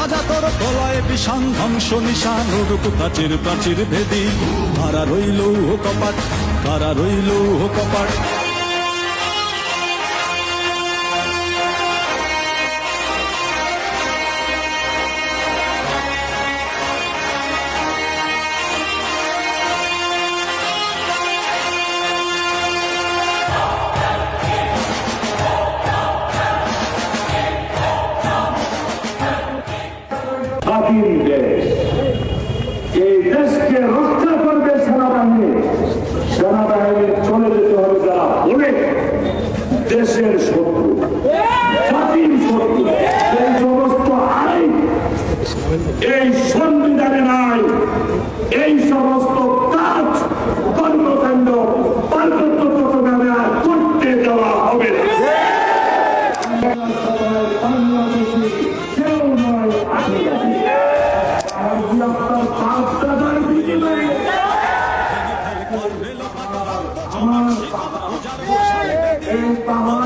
বাজা তোর প্রলয় বিষান ধ্বংস নিশান প্রাচীর প্রাচীর ভেদি। কারা রইল ও কপাট? কারা রইল ও কপাট? স্বাধীন দেশ এই দেশকে রক্ষা করবে সেনাবাহিনী। সেনাবাহিনীর চলে যেতে হবে যারা বলে, দেশের শত্রু এই সমস্ত এই সংবিধানে নাই, এই সমস্ত কাজ কর্মকাণ্ড পার্বত্য চট্টগ্রামে আর করতে দেওয়া হবে না। পাহাড় এই পাহাড়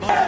my body.